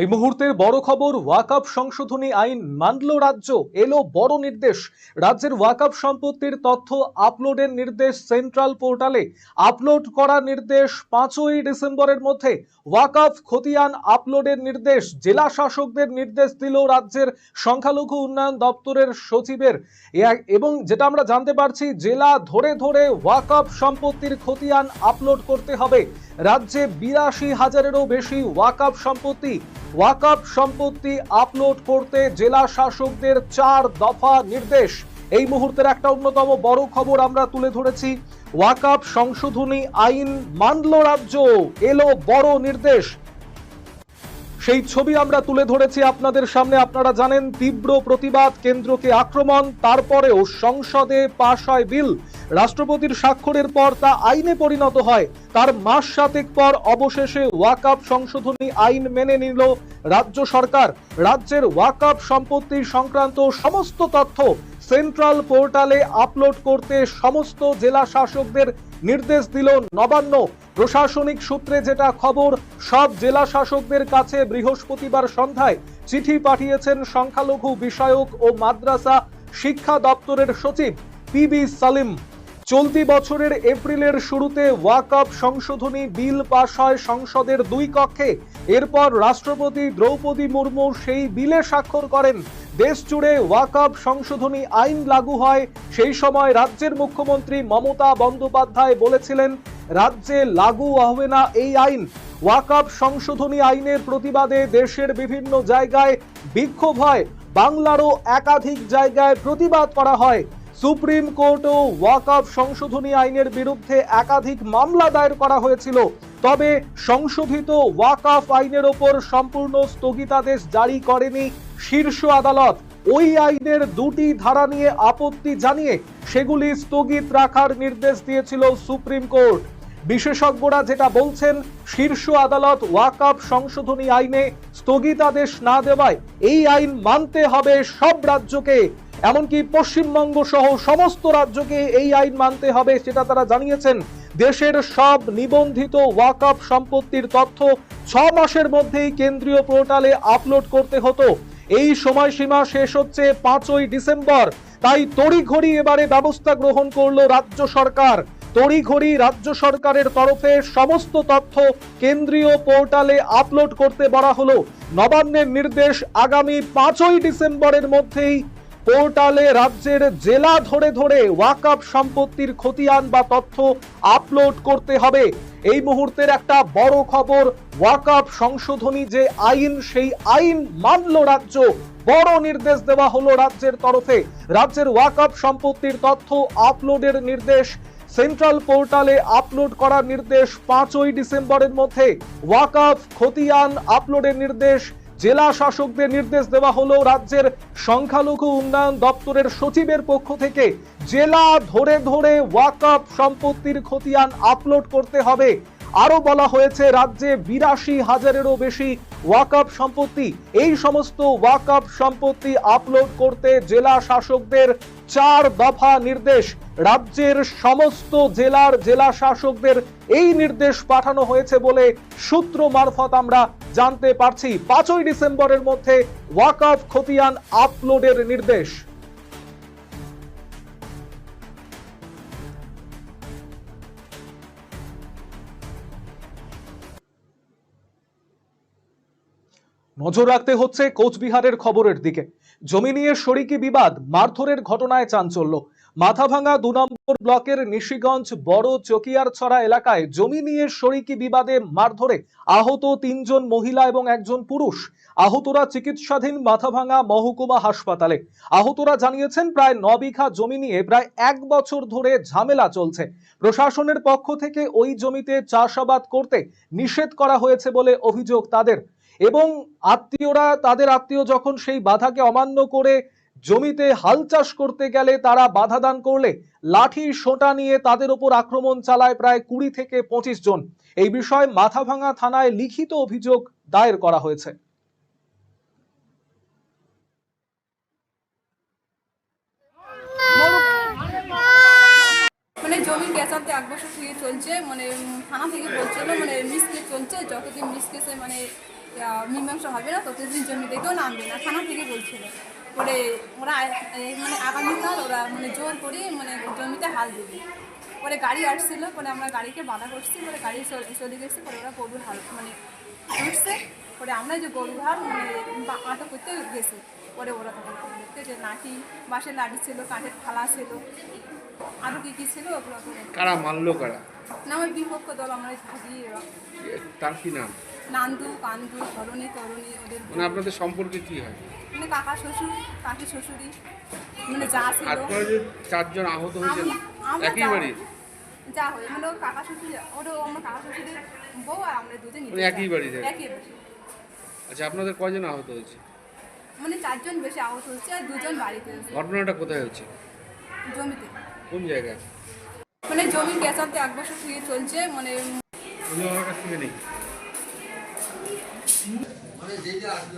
এই মুহূর্তের বড় খবর, ওয়াকআপ সংশোধনী আইন মানল রাজ্য, এলো বড় নির্দেশ। রাজ্যের ওয়াকআপ সম্পত্তির তথ্য আপলোডের নির্দেশ সেন্ট্রাল পোর্টালে। আপলোড করার নির্দেশ পাঁচই ডিসেম্বরের মধ্যে। ওয়াকআপ খতিয়ান আপলোডের নির্দেশ, জেলা শাসকদের নির্দেশ দিল রাজ্যের সংখ্যালঘু উন্নয়ন দপ্তরের সচিবের। এবং যেটা আমরা জানতে পারছি, জেলা ধরে ধরে ওয়াকআপ সম্পত্তির খতিয়ান আপলোড করতে হবে। রাজ্যে বিরাশি হাজারেরও বেশি ওয়াকআপ সম্পত্তি ওয়াকআপ সম্পত্তি আপলোড করতে জেলা শাসকদের চার দফা নির্দেশ। এই মুহূর্তের একটা অন্যতম বড় খবর আমরা তুলে ধরেছি। ওয়াকআপ সংশোধনী আইন মানল রাজ্য, এলো বড় নির্দেশ। সেই ছবি আমরা তুলে ধরেছি আপনাদের সামনে। আপনারা জানেন, তীব্র প্রতিবাদ কেন্দ্রকে আক্রমণ, তারপরেও সংসদে পাশ হয় বিল। রাষ্ট্রপতির স্বাক্ষরের পর তা আইনে পরিণত হয়। তার মাস সাতেক পর অবশেষে ওয়াকআপ সংশোধনী আইন মেনে নিল রাজ্য সরকার। রাজ্যের ওয়াকআপ সম্পত্তি সংক্রান্ত সমস্ত তথ্য সেন্ট্রাল পোর্টালে আপলোড করতে সমস্ত জেলা শাসকদের নির্দেশ দিল নবান্ন। প্রশাসনিক সূত্রে যেটা খবর, সব জেলা শাসকদের কাছে বৃহস্পতিবার সন্ধ্যায় চিঠি পাঠিয়েছেন সংখ্যালঘু বিষয়ক ও মাদ্রাসা শিক্ষা দপ্তরের সচিব পিবি সালিম। চলতি বছরের এপ্রিলের শুরুতে ওয়াকআপ সংশোধনী বিল পাশ হয় সংসদের দুই কক্ষে। এরপর রাষ্ট্রপতি দ্রৌপদী মুর্মু সেই বিলে স্বাক্ষর করেন। দেশ জুড়ে ওয়াকআপ সংশোধনী আইন লাগু হয়। সেই সময় রাজ্যের মুখ্যমন্ত্রী মমতা বন্দ্যোপাধ্যায় বলেছিলেন, রাজ্যে লাগু হবে না এই আইন। ওয়াকআপ সংশোধনী আইনের প্রতিবাদে দেশের বিভিন্ন জায়গায় বিক্ষোভ হয়। বাংলারও একাধিক জায়গায় প্রতিবাদ করা হয়। সুপ্রিম কোর্টও ওয়াকআপ সংশোধনী আইনের বিরুদ্ধে একাধিক মামলা দায়ের করা হয়েছিল। তবে সংশোধিত ওয়াকআপ আইনের ওপর সম্পূর্ণ স্থগিতাদেশ জারি করেনি শীর্ষ আদালত। ওই আইনের দুটি ধারা নিয়ে আপত্তি জানিয়ে সেগুলি স্থগিত রাখার নির্দেশ দিয়েছিল সুপ্রিম কোর্ট। বিশেষজ্ঞরা যেটা বলছেন, শীর্ষ আদালত ওয়াকআপ সংশোধনী আইনে স্থগিতাদেশ না দেওয়ায় এই আইন মানতে হবে সব রাজ্যকে। এমনকি পশ্চিমবঙ্গ সহ সমস্ত রাজ্যকে এই আইন মানতে হবে, সেটা তারা জানিয়েছেন। দেশের সব নিবন্ধিত ওয়াকআপ সম্পত্তির তথ্য ছ মাসের মধ্যেই কেন্দ্রীয় পোর্টালে আপলোড করতে হতো। এই সময়সীমা শেষ হচ্ছে পাঁচই ডিসেম্বর। তাই তড়িঘড়ি এবারে ব্যবস্থা গ্রহণ করল রাজ্য সরকার। তড়িঘড়ি রাজ্য সরকারের তরফে সমস্ত তথ্য কেন্দ্রীয় পোর্টালে আপলোড করতে বলা হলো। নবান্নের নির্দেশ আগামী পাঁচই ডিসেম্বরের মধ্যেই পোর্টালে রাজ্যের জেলা ধরে ধরে ওয়াকআপ সম্পত্তির খতিয়ান বা তথ্য আপলোড করতে হবে। এই মুহূর্তের একটা বড় খবর, ওয়াকআপ সংশোধনী যে আইন, সেই আইন মানল রাজ্য। বড় নির্দেশ দেওয়া হলো রাজ্যের তরফে। রাজ্যের ওয়াকআপ সম্পত্তির তথ্য আপলোডের নির্দেশ, সেন্ট্রাল পোর্টালে আপলোড করার নির্দেশ পাঁচই ডিসেম্বরের মধ্যে। ওয়াকআপ, খতিয়ান, আপলোডের নির্দেশ জেলা শাসকদের নির্দেশ দেওয়া হলো রাজ্যের সংখ্যালঘু উন্নয়ন দপ্তরের সচিবের পক্ষ থেকে জেলা ধরে ধরে ওয়াকআপ সম্পত্তির খতিয়ান আপলোড করতে হবে। আরও বলা হয়েছে, রাজ্যে বিরাশি হাজারেরও বেশি ওয়াকআপ সম্পত্তি। এই সমস্ত ওয়াকআপ সম্পত্তি আপলোড করতে জেলা শাসকদের চার দফা নির্দেশ। রাজ্যের সমস্ত জেলার জেলা শাসকদের এই নির্দেশ পাঠানো হয়েছে বলে সূত্র মারফত আমরা জানতে পারছি পাঁচই ডিসেম্বরের মধ্যে ওয়াকআপ খতিয়ান আপলোডের নির্দেশ। নজর রাখতে হচ্ছে কোচবিহারের খবরের দিকে। জমি নিয়ে শরিকি বিবাদ, মারধরের ঘটনায় চাঞ্চল্য। মাথাভাঙা দু নম্বর ব্লকের নিশিগঞ্জ বড় চকিয়ারছড়া এলাকায় জমি নিয়ে শরিকি বিবাদে মারধরে আহত তিনজন মহিলা এবং একজন পুরুষ। আহতরা চিকিৎসাধীন মাথাভাঙা মহকুমা হাসপাতালে। আহতরা জানিয়েছেন, প্রায় ন বিঘা জমি নিয়ে প্রায় এক বছর ধরে ঝামেলা চলছে। প্রশাসনের পক্ষ থেকে ওই জমিতে চাষাবাদ করতে নিষেধ করা হয়েছে বলে অভিযোগ তাদের। এবং আত্মীয়রা, তাদের আত্মীয় যখন সেই বাধাকে অমান্য করে জমিতে হাল চাষ করতে গেলে তারা বাধা দান করলে লাঠি সোঁটা নিয়ে তাদের ওপর আক্রমণ চালায় প্রায় কুড়ি থেকে পঁচিশ জন। এই বিষয়ে মাথাভাঙা থানায় লিখিত অভিযোগ দায়ের করা হয়েছে। মানে মানে থানা থেকে মানে মানে মীমাংসা হবে না, ততদিন জমি নামবে না, থানা থেকে বলছিল। পরে ওরা মানে আগামীকাল ওরা মানে জোর করে মানে জমিতে হাল দেবে। পরে গাড়ি আসছিল পরে আমরা গাড়িকে বাধা করছি পরে গাড়ি চলে- গেছে পরে ওরা গরুর হাল মানে উঠছে পরে আমরা যে গরুর হাল মানে আটক করতে গেছি পরে ওরা তখন দেখতে যে লাঠি বাঁশের লাঠি ছিল কাঠের থালা ছিল আরও কী কী ছিল ওগুলো কারা মারলো কারা? না আমার বিপক্ষ দল আমরা থাকি তার কি নাম? নান্দু কান্দু ধরণী তরণী ওদের মানে আপনাদের সম্পর্কে কি হয়? মানে কাকা শ্বশুর কাকি শ্বশুরি মানে যা ছিল। আপনারা যে চারজন আহত হয়েছেন একই বাড়ির? যা হয় মানে কাকা শ্বশুর ওটা আমার কাকা শ্বশুরের বউ আর আমরা দুজন মানে একই বাড়িতে? একই আচ্ছা আপনাদের কয়জন আহত হয়েছে? মানে চারজন বেশি আহত হচ্ছে আর দুজন বাড়িতে ঘটনাটা কোথায় হচ্ছে জমিতে। কোন জায়গায়? মানে জমি পেঁচাতে এক বছর থেকে চলছে মানে আমার কাছ থেকে নেই? 我这鞋架子